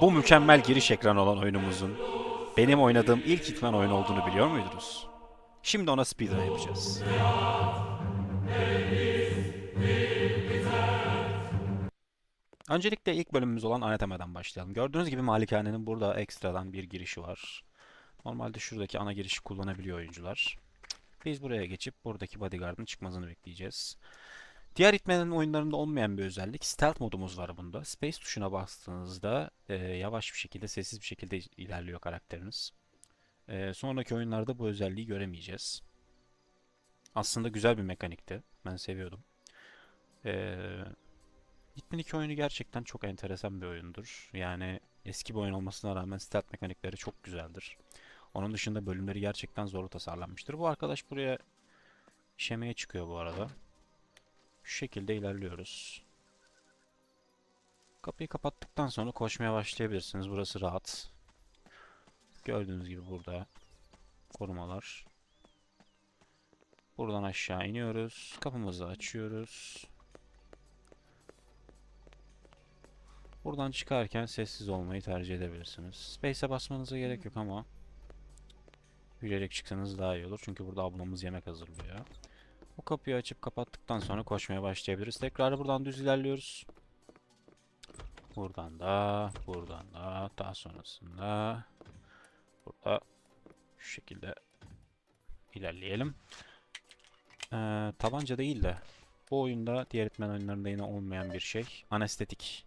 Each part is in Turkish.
Bu mükemmel giriş ekranı olan oyunumuzun benim oynadığım ilk Hitman oyunu olduğunu biliyor muydunuz? Şimdi ona speedrun yapacağız. Öncelikle ilk bölümümüz olan Anathema'dan başlayalım. Gördüğünüz gibi malikanenin burada ekstradan bir girişi var. Normalde şuradaki ana girişi kullanabiliyor oyuncular. Biz buraya geçip buradaki bodyguard'ın çıkmasını bekleyeceğiz. Diğer Hitman'ın oyunlarında olmayan bir özellik stealth modumuz var bunda. Space tuşuna bastığınızda e, yavaş bir şekilde, sessiz bir şekilde ilerliyor karakteriniz. E, sonraki oyunlarda bu özelliği göremeyeceğiz. Aslında güzel bir mekanikti. Ben seviyordum. E, Hitman 2 oyunu gerçekten çok enteresan bir oyundur. Yani eski bir oyun olmasına rağmen stealth mekanikleri çok güzeldir. Onun dışında bölümleri gerçekten zorlu tasarlanmıştır. Bu arkadaş buraya işemeye çıkıyor bu arada. Şu şekilde ilerliyoruz. Kapıyı kapattıktan sonra koşmaya başlayabilirsiniz. Burası rahat. Gördüğünüz gibi burada korumalar. Buradan aşağı iniyoruz. Kapımızı açıyoruz. Buradan çıkarken sessiz olmayı tercih edebilirsiniz. Space'e basmanıza gerek yok ama yürüyerek çıksanız daha iyi olur. Çünkü burada ablamız yemek hazırlıyor. Bu kapıyı açıp kapattıktan sonra koşmaya başlayabiliriz. Tekrar buradan düz ilerliyoruz. Buradan da, buradan da, daha sonrasında burada şu şekilde ilerleyelim. Ee, tabanca değil de bu oyunda diğer Hitman oyunlarında yine olmayan bir şey. Anestetik.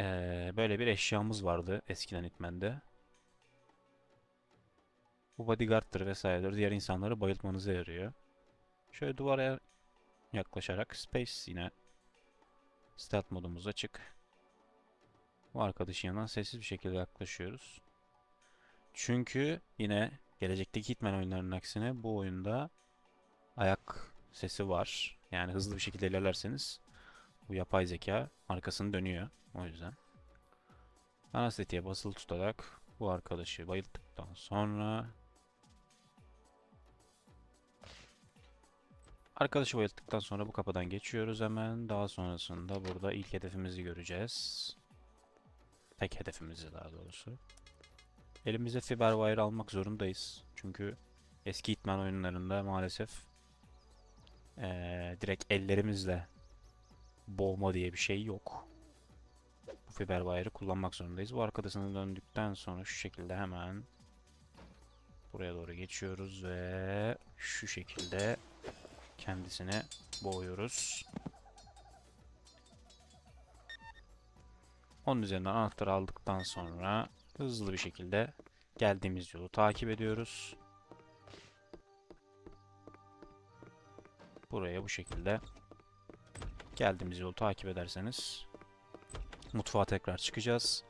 Ee, böyle bir eşyamız vardı eskiden Hitman'de. Bu bodyguard'tır vesairedir. Diğer insanları bayıltmanıza yarıyor. Şöyle duvara yaklaşarak space yine stealth modumuz açık. Bu arkadaşın yanından sessiz bir şekilde yaklaşıyoruz. Çünkü yine gelecekteki Hitman oyunlarının aksine bu oyunda ayak sesi var. Yani hızlı bir şekilde ilerlerseniz bu yapay zeka arkasını dönüyor. O yüzden. Anestetiğe basılı tutarak bu arkadaşı bayılttıktan sonra Arkadaşı bayılttıktan sonra bu kapıdan geçiyoruz hemen. Daha sonrasında burada ilk hedefimizi göreceğiz. Tek hedefimizi daha doğrusu. Elimize fiberwire almak zorundayız. Çünkü eski Hitman oyunlarında maalesef eee, direkt ellerimizle boğma diye bir şey yok. Bu fiberwire'ı kullanmak zorundayız. Bu arkadaşını döndükten sonra şu şekilde hemen buraya doğru geçiyoruz ve şu şekilde kendisine boğuyoruz. Onun üzerinden anahtarı aldıktan sonra hızlı bir şekilde geldiğimiz yolu takip ediyoruz. Buraya bu şekilde geldiğimiz yolu takip ederseniz mutfağa tekrar çıkacağız.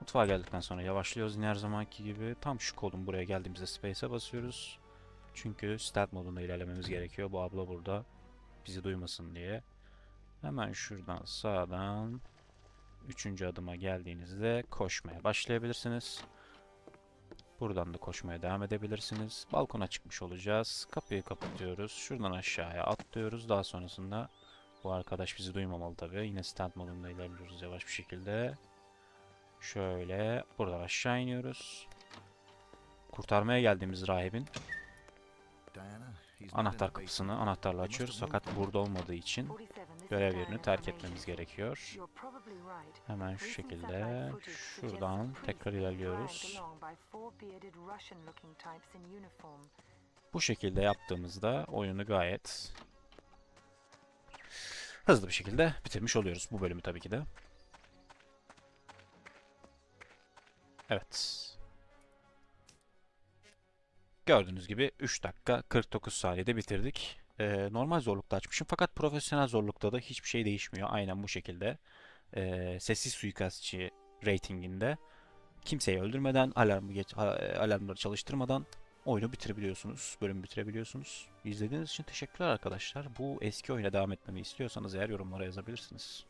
Mutfağa geldikten sonra yavaşlıyoruz yine her zamanki gibi. Tam şu kolun buraya geldiğimizde space'e basıyoruz. Çünkü stealth modunda ilerlememiz gerekiyor. Bu abla burada bizi duymasın diye. Hemen şuradan sağdan üçüncü adıma geldiğinizde koşmaya başlayabilirsiniz. Buradan da koşmaya devam edebilirsiniz. Balkona çıkmış olacağız. Kapıyı kapatıyoruz. Şuradan aşağıya atlıyoruz. Daha sonrasında bu arkadaş bizi duymamalı tabii. Yine stealth modunda ilerliyoruz yavaş bir şekilde. Şöyle buradan aşağı iniyoruz. Kurtarmaya geldiğimiz rahibin anahtar kapısını anahtarla açıyoruz fakat burada olmadığı için görev yerini terk etmemiz gerekiyor. Hemen şu şekilde şuradan tekrar ilerliyoruz. Bu şekilde yaptığımızda oyunu gayet hızlı bir şekilde bitirmiş oluyoruz bu bölümü tabii ki de. Evet. Gördüğünüz gibi 3 dakika 49 saniyede bitirdik. Ee, normal zorlukta açmışım fakat profesyonel zorlukta da hiçbir şey değişmiyor. Aynen bu şekilde. Ee, sessiz suikastçı ratinginde kimseyi öldürmeden, alarmı geç, a- alarmları çalıştırmadan oyunu bitirebiliyorsunuz. Bölümü bitirebiliyorsunuz. İzlediğiniz için teşekkürler arkadaşlar. Bu eski oyuna devam etmemi istiyorsanız eğer yorumlara yazabilirsiniz.